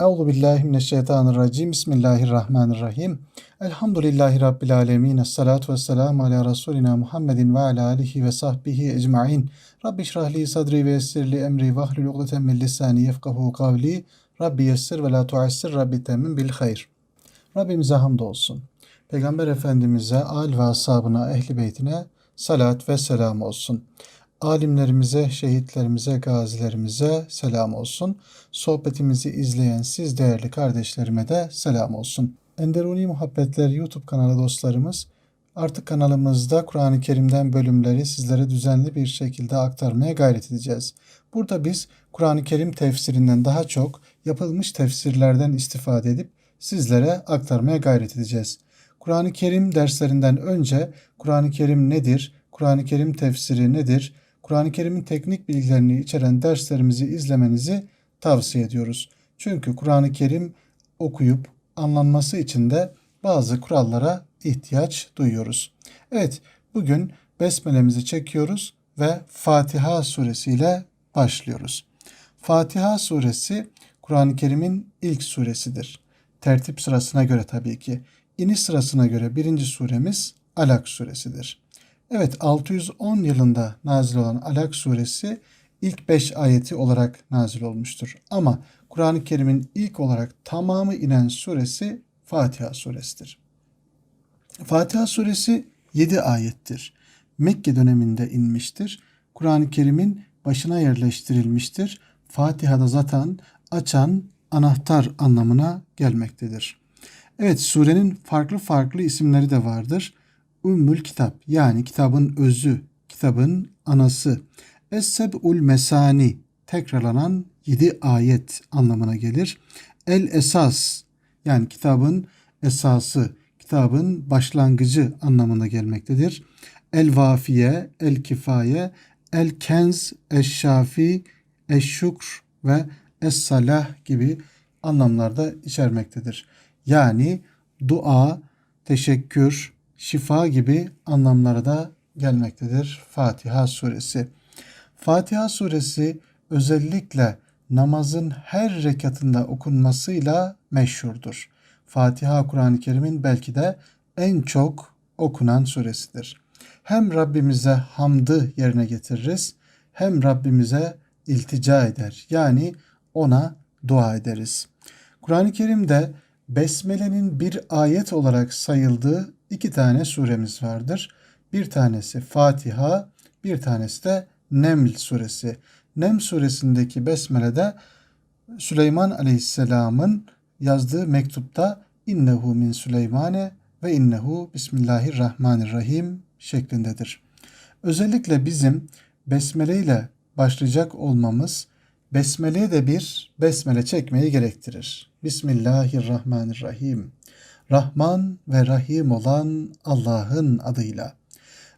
Euzu billahi mineşşeytanirracim. Bismillahirrahmanirrahim. Elhamdülillahi rabbil alamin. Essalatu vesselamu ala rasulina Muhammedin ve ala alihi ve sahbihi ecmaîn. Rabbi şrah li sadri ve yessir emri ve hlul min lisani yefkahu kavli. Rabbi yessir ve la tuassir. Rabbi temin bil hayr. Rabbimize hamdolsun. Peygamber Efendimiz'e, al ve ashabına, ehli beytine salat ve selam olsun. Alimlerimize, şehitlerimize, gazilerimize selam olsun. Sohbetimizi izleyen siz değerli kardeşlerime de selam olsun. Enderuni Muhabbetler YouTube kanalı dostlarımız artık kanalımızda Kur'an-ı Kerim'den bölümleri sizlere düzenli bir şekilde aktarmaya gayret edeceğiz. Burada biz Kur'an-ı Kerim tefsirinden daha çok yapılmış tefsirlerden istifade edip sizlere aktarmaya gayret edeceğiz. Kur'an-ı Kerim derslerinden önce Kur'an-ı Kerim nedir? Kur'an-ı Kerim tefsiri nedir? Kur'an-ı Kerim'in teknik bilgilerini içeren derslerimizi izlemenizi tavsiye ediyoruz. Çünkü Kur'an-ı Kerim okuyup anlanması için de bazı kurallara ihtiyaç duyuyoruz. Evet, bugün besmelemizi çekiyoruz ve Fatiha suresiyle başlıyoruz. Fatiha suresi Kur'an-ı Kerim'in ilk suresidir. Tertip sırasına göre tabii ki. İniş sırasına göre birinci suremiz Alak suresidir. Evet 610 yılında nazil olan Alak suresi ilk 5 ayeti olarak nazil olmuştur. Ama Kur'an-ı Kerim'in ilk olarak tamamı inen suresi Fatiha suresidir. Fatiha suresi 7 ayettir. Mekke döneminde inmiştir. Kur'an-ı Kerim'in başına yerleştirilmiştir. Fatiha'da zaten açan anahtar anlamına gelmektedir. Evet surenin farklı farklı isimleri de vardır. Ümmül Kitap yani kitabın özü, kitabın anası. Es-Seb'ul Mesani tekrarlanan yedi ayet anlamına gelir. El Esas yani kitabın esası, kitabın başlangıcı anlamına gelmektedir. El Vafiye, El Kifaye, El Kenz, Eş-Şafi, Eş-Şükr ve Es-Salah gibi anlamlarda içermektedir. Yani dua, teşekkür, şifa gibi anlamlara da gelmektedir Fatiha suresi. Fatiha suresi özellikle namazın her rekatında okunmasıyla meşhurdur. Fatiha Kur'an-ı Kerim'in belki de en çok okunan suresidir. Hem Rabbimize hamdı yerine getiririz hem Rabbimize iltica eder. Yani ona dua ederiz. Kur'an-ı Kerim'de Besmele'nin bir ayet olarak sayıldığı iki tane suremiz vardır. Bir tanesi Fatiha, bir tanesi de Neml suresi. Neml suresindeki Besmele'de Süleyman Aleyhisselam'ın yazdığı mektupta innehu min Süleymane ve innehu Bismillahirrahmanirrahim şeklindedir. Özellikle bizim Besmele ile başlayacak olmamız Besmele'ye de bir besmele çekmeyi gerektirir. Bismillahirrahmanirrahim. Rahman ve Rahim olan Allah'ın adıyla.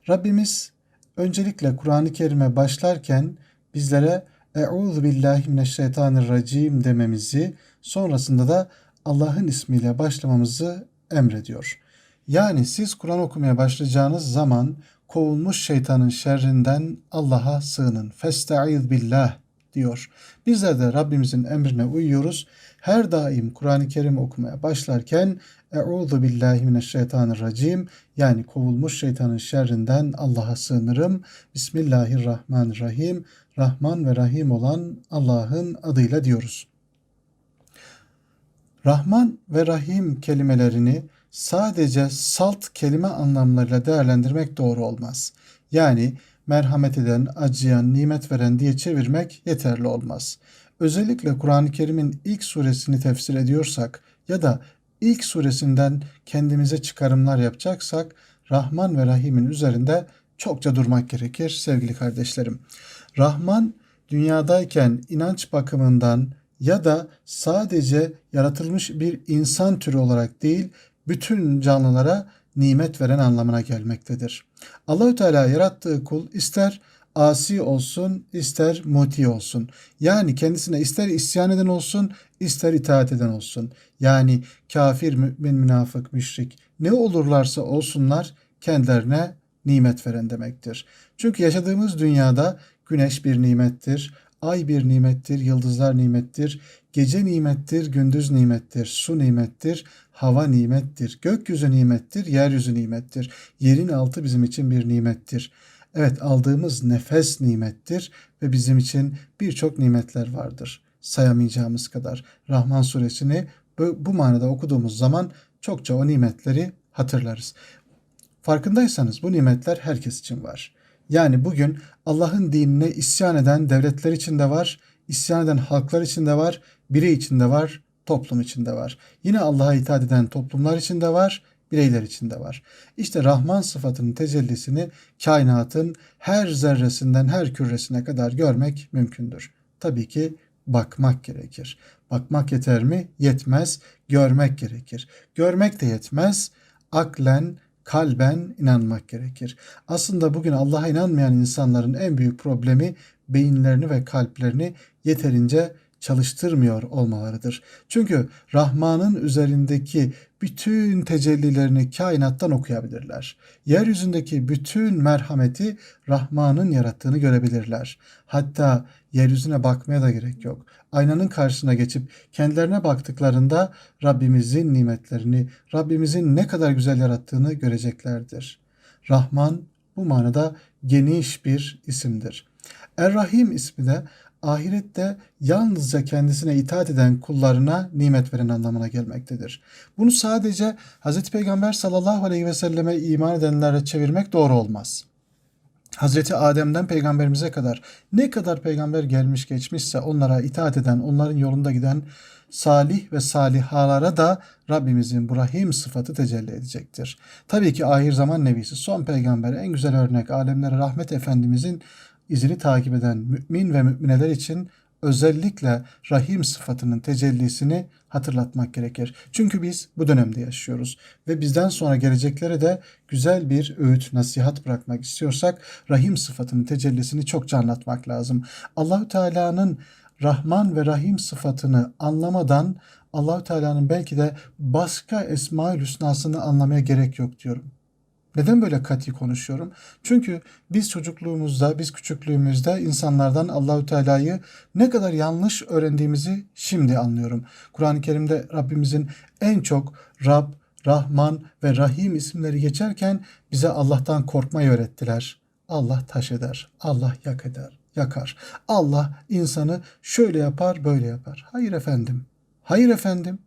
Rabbimiz öncelikle Kur'an-ı Kerim'e başlarken bizlere Euzu billahi mineşşeytanirracim dememizi, sonrasında da Allah'ın ismiyle başlamamızı emrediyor. Yani siz Kur'an okumaya başlayacağınız zaman kovulmuş şeytanın şerrinden Allah'a sığının. Festaiz billah diyor. Bizler de Rabbimizin emrine uyuyoruz. Her daim Kur'an-ı Kerim okumaya başlarken Euzu billahi mineşşeytanirracim yani kovulmuş şeytanın şerrinden Allah'a sığınırım. Bismillahirrahmanirrahim. Rahman ve Rahim olan Allah'ın adıyla diyoruz. Rahman ve Rahim kelimelerini sadece salt kelime anlamlarıyla değerlendirmek doğru olmaz. Yani merhamet eden, acıyan, nimet veren diye çevirmek yeterli olmaz. Özellikle Kur'an-ı Kerim'in ilk suresini tefsir ediyorsak ya da ilk suresinden kendimize çıkarımlar yapacaksak Rahman ve Rahim'in üzerinde çokça durmak gerekir sevgili kardeşlerim. Rahman dünyadayken inanç bakımından ya da sadece yaratılmış bir insan türü olarak değil bütün canlılara nimet veren anlamına gelmektedir. Allahü Teala yarattığı kul ister asi olsun, ister muti olsun. Yani kendisine ister isyan eden olsun, ister itaat eden olsun. Yani kafir, mümin, münafık, müşrik ne olurlarsa olsunlar kendilerine nimet veren demektir. Çünkü yaşadığımız dünyada güneş bir nimettir, Ay bir nimettir, yıldızlar nimettir, gece nimettir, gündüz nimettir, su nimettir, hava nimettir, gökyüzü nimettir, yeryüzü nimettir. Yerin altı bizim için bir nimettir. Evet aldığımız nefes nimettir ve bizim için birçok nimetler vardır. Sayamayacağımız kadar. Rahman suresini bu, manada okuduğumuz zaman çokça o nimetleri hatırlarız. Farkındaysanız bu nimetler herkes için var. Yani bugün Allah'ın dinine isyan eden devletler içinde var, isyan eden halklar içinde var, birey içinde var, toplum içinde var. Yine Allah'a itaat eden toplumlar içinde var, bireyler içinde var. İşte Rahman sıfatının tecellisini kainatın her zerresinden her küresine kadar görmek mümkündür. Tabii ki bakmak gerekir. Bakmak yeter mi? Yetmez. Görmek gerekir. Görmek de yetmez. Aklen, kalben inanmak gerekir. Aslında bugün Allah'a inanmayan insanların en büyük problemi beyinlerini ve kalplerini yeterince çalıştırmıyor olmalarıdır. Çünkü Rahman'ın üzerindeki bütün tecellilerini kainattan okuyabilirler. Yeryüzündeki bütün merhameti Rahman'ın yarattığını görebilirler. Hatta yeryüzüne bakmaya da gerek yok. Aynanın karşısına geçip kendilerine baktıklarında Rabbimizin nimetlerini, Rabbimizin ne kadar güzel yarattığını göreceklerdir. Rahman bu manada geniş bir isimdir. Er-Rahim ismi de ahirette yalnızca kendisine itaat eden kullarına nimet veren anlamına gelmektedir. Bunu sadece Hz. Peygamber sallallahu aleyhi ve selleme iman edenlere çevirmek doğru olmaz. Hazreti Adem'den peygamberimize kadar ne kadar peygamber gelmiş geçmişse onlara itaat eden, onların yolunda giden salih ve salihalara da Rabbimizin bu rahim sıfatı tecelli edecektir. Tabii ki ahir zaman nebisi, son peygamber, en güzel örnek, alemlere rahmet Efendimizin izini takip eden mümin ve mümineler için özellikle rahim sıfatının tecellisini hatırlatmak gerekir. Çünkü biz bu dönemde yaşıyoruz ve bizden sonra geleceklere de güzel bir öğüt, nasihat bırakmak istiyorsak rahim sıfatının tecellisini çokça anlatmak lazım. Allahü Teala'nın Rahman ve Rahim sıfatını anlamadan Allahü Teala'nın belki de başka Esma-ül Hüsna'sını anlamaya gerek yok diyorum. Neden böyle katı konuşuyorum? Çünkü biz çocukluğumuzda, biz küçüklüğümüzde insanlardan Allahü Teala'yı ne kadar yanlış öğrendiğimizi şimdi anlıyorum. Kur'an-ı Kerim'de Rabbimizin en çok Rab, Rahman ve Rahim isimleri geçerken bize Allah'tan korkmayı öğrettiler. Allah taş eder, Allah yak eder, yakar. Allah insanı şöyle yapar, böyle yapar. Hayır efendim. Hayır efendim.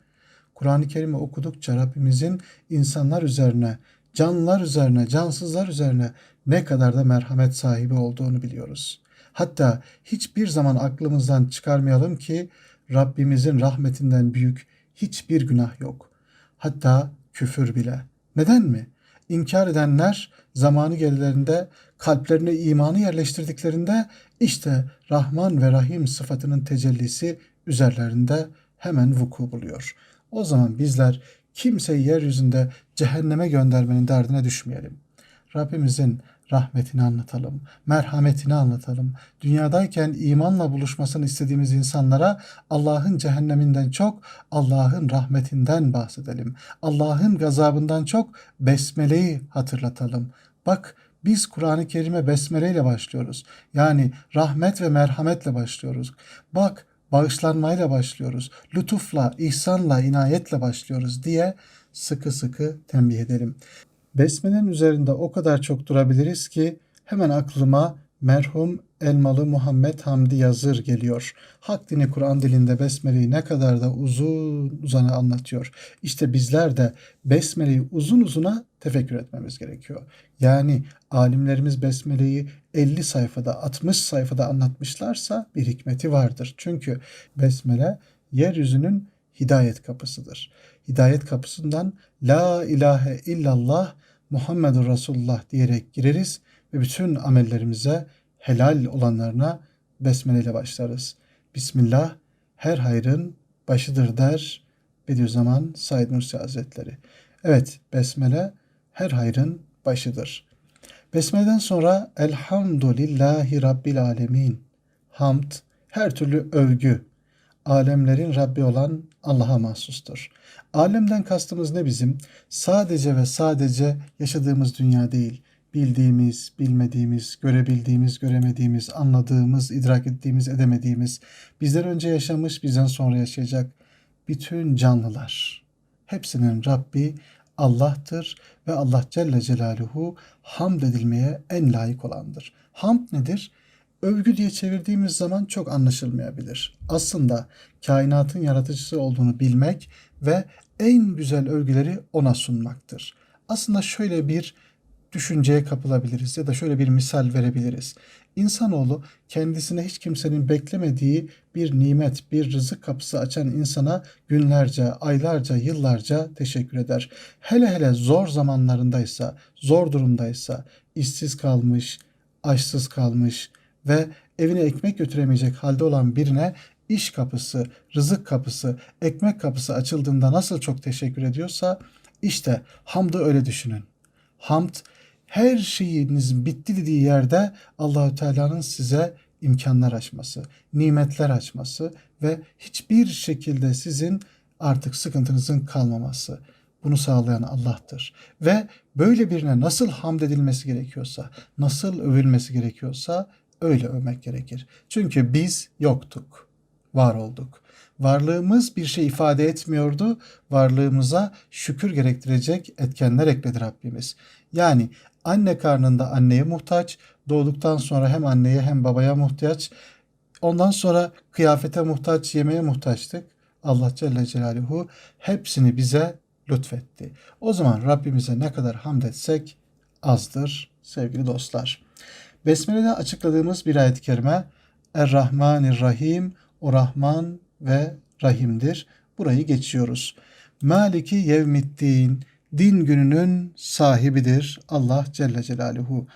Kur'an-ı Kerim'i okudukça Rabbimizin insanlar üzerine canlılar üzerine, cansızlar üzerine ne kadar da merhamet sahibi olduğunu biliyoruz. Hatta hiçbir zaman aklımızdan çıkarmayalım ki Rabbimizin rahmetinden büyük hiçbir günah yok. Hatta küfür bile. Neden mi? İnkar edenler zamanı gelirlerinde kalplerine imanı yerleştirdiklerinde işte Rahman ve Rahim sıfatının tecellisi üzerlerinde hemen vuku buluyor. O zaman bizler kimseyi yeryüzünde cehenneme göndermenin derdine düşmeyelim. Rabbimizin rahmetini anlatalım, merhametini anlatalım. Dünyadayken imanla buluşmasını istediğimiz insanlara Allah'ın cehenneminden çok Allah'ın rahmetinden bahsedelim. Allah'ın gazabından çok besmeleyi hatırlatalım. Bak biz Kur'an-ı Kerim'e besmele ile başlıyoruz. Yani rahmet ve merhametle başlıyoruz. Bak bağışlanmayla başlıyoruz. Lütufla, ihsanla, inayetle başlıyoruz diye sıkı sıkı tembih edelim. Besmele'nin üzerinde o kadar çok durabiliriz ki hemen aklıma merhum Elmalı Muhammed Hamdi Yazır geliyor. Hak dini Kur'an dilinde Besmele'yi ne kadar da uzun uzana anlatıyor. İşte bizler de Besmele'yi uzun uzuna tefekkür etmemiz gerekiyor. Yani alimlerimiz Besmele'yi 50 sayfada 60 sayfada anlatmışlarsa bir hikmeti vardır. Çünkü Besmele yeryüzünün hidayet kapısıdır. Hidayet kapısından La ilahe illallah Muhammedur Resulullah diyerek gireriz ve bütün amellerimize helal olanlarına besmele ile başlarız. Bismillah her hayrın başıdır der Bediüzzaman Said Nursi Hazretleri. Evet besmele her hayrın başıdır. Besmele'den sonra Elhamdülillahi Rabbil Alemin. Hamd, her türlü övgü, alemlerin Rabbi olan Allah'a mahsustur. Alemden kastımız ne bizim? Sadece ve sadece yaşadığımız dünya değil. bildiğimiz, bilmediğimiz, görebildiğimiz, göremediğimiz, anladığımız, idrak ettiğimiz, edemediğimiz, bizden önce yaşamış, bizden sonra yaşayacak bütün canlılar. Hepsinin Rabbi Allah'tır ve Allah Celle Celaluhu hamd edilmeye en layık olandır. Hamd nedir? Övgü diye çevirdiğimiz zaman çok anlaşılmayabilir. Aslında kainatın yaratıcısı olduğunu bilmek ve en güzel övgüleri ona sunmaktır. Aslında şöyle bir düşünceye kapılabiliriz ya da şöyle bir misal verebiliriz. İnsanoğlu kendisine hiç kimsenin beklemediği bir nimet, bir rızık kapısı açan insana günlerce, aylarca, yıllarca teşekkür eder. Hele hele zor zamanlarındaysa, zor durumdaysa, işsiz kalmış, açsız kalmış ve evine ekmek götüremeyecek halde olan birine iş kapısı, rızık kapısı, ekmek kapısı açıldığında nasıl çok teşekkür ediyorsa işte hamdı öyle düşünün. Hamd her şeyiniz bitti dediği yerde Allahü Teala'nın size imkanlar açması, nimetler açması ve hiçbir şekilde sizin artık sıkıntınızın kalmaması. Bunu sağlayan Allah'tır. Ve böyle birine nasıl hamd edilmesi gerekiyorsa, nasıl övülmesi gerekiyorsa öyle övmek gerekir. Çünkü biz yoktuk, var olduk. Varlığımız bir şey ifade etmiyordu. Varlığımıza şükür gerektirecek etkenler ekledi Rabbimiz. Yani anne karnında anneye muhtaç, doğduktan sonra hem anneye hem babaya muhtaç, ondan sonra kıyafete muhtaç, yemeğe muhtaçtık. Allah Celle Celaluhu hepsini bize lütfetti. O zaman Rabbimize ne kadar hamd etsek azdır sevgili dostlar. Besmele'de açıkladığımız bir ayet-i kerime Er-Rahmanir-Rahim, o Rahman ve Rahim'dir. Burayı geçiyoruz. Maliki yevmiddin, din gününün sahibidir Allah Celle Celaluhu.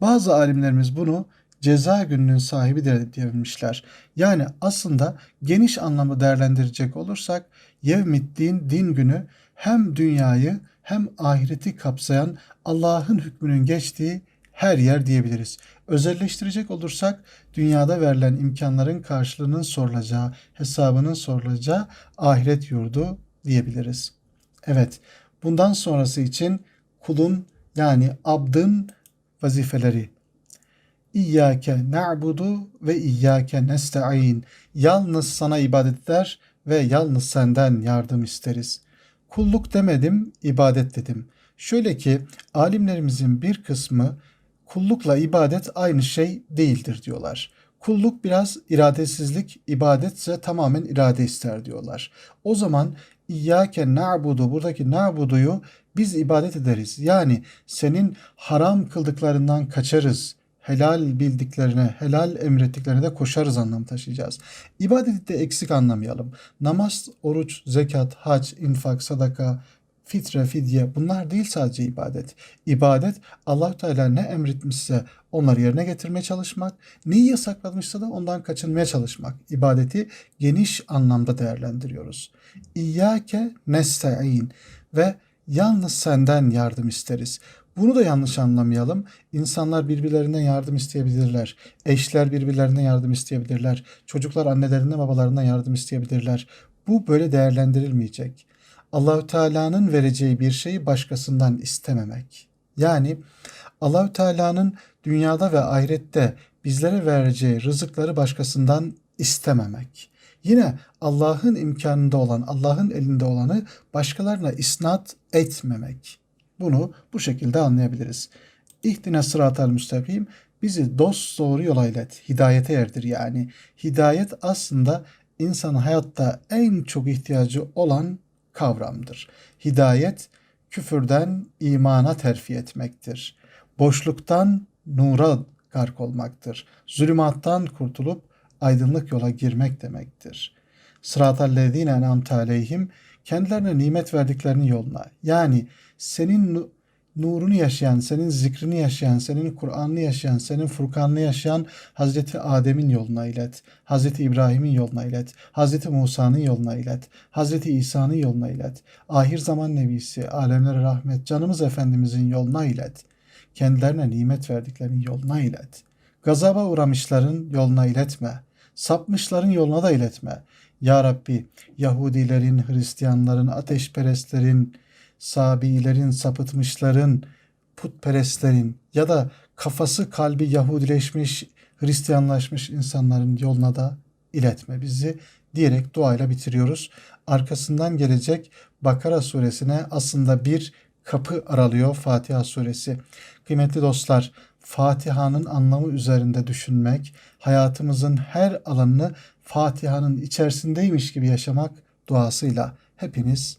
Bazı alimlerimiz bunu ceza gününün sahibidir diyebilmişler. Yani aslında geniş anlamda değerlendirecek olursak yevmiddin din günü hem dünyayı hem ahireti kapsayan Allah'ın hükmünün geçtiği her yer diyebiliriz. Özelleştirecek olursak dünyada verilen imkanların karşılığının sorulacağı, hesabının sorulacağı ahiret yurdu diyebiliriz. Evet, bundan sonrası için kulun yani abdın vazifeleri. İyyâke na'budu ve iyyâke nesta'in. Yalnız sana ibadet eder ve yalnız senden yardım isteriz. Kulluk demedim, ibadet dedim. Şöyle ki alimlerimizin bir kısmı kullukla ibadet aynı şey değildir diyorlar. Kulluk biraz iradesizlik, ibadet ise tamamen irade ister diyorlar. O zaman İyyâke na'budu buradaki na'buduyu biz ibadet ederiz. Yani senin haram kıldıklarından kaçarız. Helal bildiklerine, helal emrettiklerine de koşarız anlam taşıyacağız. İbadeti de eksik anlamayalım. Namaz, oruç, zekat, hac, infak, sadaka, fitre, fidye bunlar değil sadece ibadet. İbadet allah Teala ne emretmişse onları yerine getirmeye çalışmak, neyi yasaklamışsa da ondan kaçınmaya çalışmak. İbadeti geniş anlamda değerlendiriyoruz. İyyâke nesta'in ve yalnız senden yardım isteriz. Bunu da yanlış anlamayalım. İnsanlar birbirlerinden yardım isteyebilirler. Eşler birbirlerine yardım isteyebilirler. Çocuklar annelerinden babalarından yardım isteyebilirler. Bu böyle değerlendirilmeyecek. Allahü Teala'nın vereceği bir şeyi başkasından istememek. Yani Allahü Teala'nın dünyada ve ahirette bizlere vereceği rızıkları başkasından istememek. Yine Allah'ın imkanında olan, Allah'ın elinde olanı başkalarına isnat etmemek. Bunu bu şekilde anlayabiliriz. İhdine sıratel müstakim bizi dost doğru yola ilet. Hidayete erdir yani. Hidayet aslında insanın hayatta en çok ihtiyacı olan kavramdır. Hidayet küfürden imana terfi etmektir. Boşluktan nura gark olmaktır. Zulümattan kurtulup aydınlık yola girmek demektir. Sıratal lezine en'amte kendilerine nimet verdiklerinin yoluna yani senin nurunu yaşayan, senin zikrini yaşayan, senin Kur'an'ını yaşayan, senin Furkan'ını yaşayan Hazreti Adem'in yoluna ilet. Hazreti İbrahim'in yoluna ilet. Hazreti Musa'nın yoluna ilet. Hazreti İsa'nın yoluna ilet. Ahir zaman nebisi, alemlere rahmet, canımız Efendimizin yoluna ilet. Kendilerine nimet verdiklerinin yoluna ilet. Gazaba uğramışların yoluna iletme. Sapmışların yoluna da iletme. Ya Rabbi Yahudilerin, Hristiyanların, ateşperestlerin, Sabilerin, sapıtmışların putperestlerin ya da kafası kalbi Yahudileşmiş, Hristiyanlaşmış insanların yoluna da iletme bizi diyerek duayla bitiriyoruz. Arkasından gelecek Bakara suresine aslında bir kapı aralıyor Fatiha suresi. Kıymetli dostlar, Fatiha'nın anlamı üzerinde düşünmek, hayatımızın her alanını Fatiha'nın içerisindeymiş gibi yaşamak duasıyla hepiniz